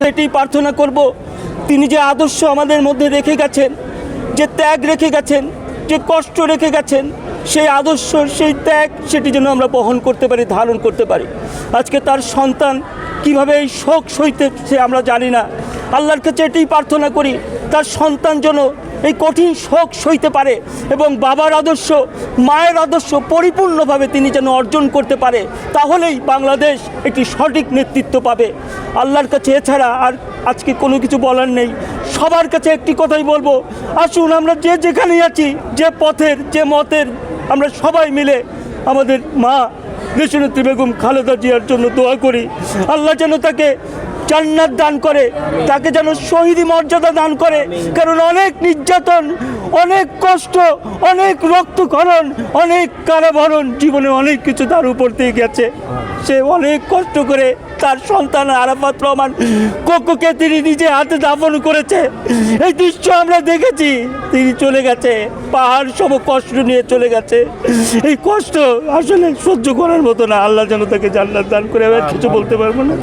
এটাই প্রার্থনা করব। তিনি যে আদর্শ আমাদের মধ্যে রেখে গেছেন, যে ত্যাগ রেখে গেছেন, যে কষ্ট রেখে গেছেন, সেই আদর্শ, সেই ত্যাগ, সেটি যেন আমরা বহন করতে পারি, ধারণ করতে পারি। আজকে তার সন্তান কীভাবে এই শোক সইতে সে আমরা জানি না। আল্লাহর কাছে এটাই প্রার্থনা করি, তার সন্তান যেন এই কঠিন শোক সইতে পারে এবং বাবার আদর্শ, মায়ের আদর্শ পরিপূর্ণভাবে তিনি যেন অর্জন করতে পারে, তাহলেই বাংলাদেশ একটি সঠিক নেতৃত্ব পাবে। আল্লাহর কাছে এছাড়া আর আজকে কোনো কিছু বলার নেই। সবার কাছে একটি কথাই বলব, আসুন আমরা যে যেখানেই আছি, যে পথের, যে মতের, আমরা সবাই মিলে আমাদের মা দেশনেত্রী বেগম খালেদা জিয়ার জন্য দোয়া করি। আল্লাহ যেন তাকে জান্নাত দান করে, তাকে যেন শহীদি মর্যাদা দান করে, কারণ অনেক নির্যাতন, অনেক কষ্ট, অনেক রক্তক্ষরণ, অনেক কারাভরণ জীবনে অনেক কিছু তার উপর দিয়ে গেছে। সে অনেক কষ্ট করে তার সন্তান আরাফাত রহমান কক্ষকে তিনি নিজে হাতে দাফন করেছে। এই দৃশ্য আমরা দেখেছি। তিনি চলে গেছে। পাহাড় সব কষ্ট নিয়ে চলে গেছে। এই কষ্ট আসলে সহ্য করার মতো না। আল্লাহ যেন তাকে জান্নাত দান করে। কিছু বলতে পারব না?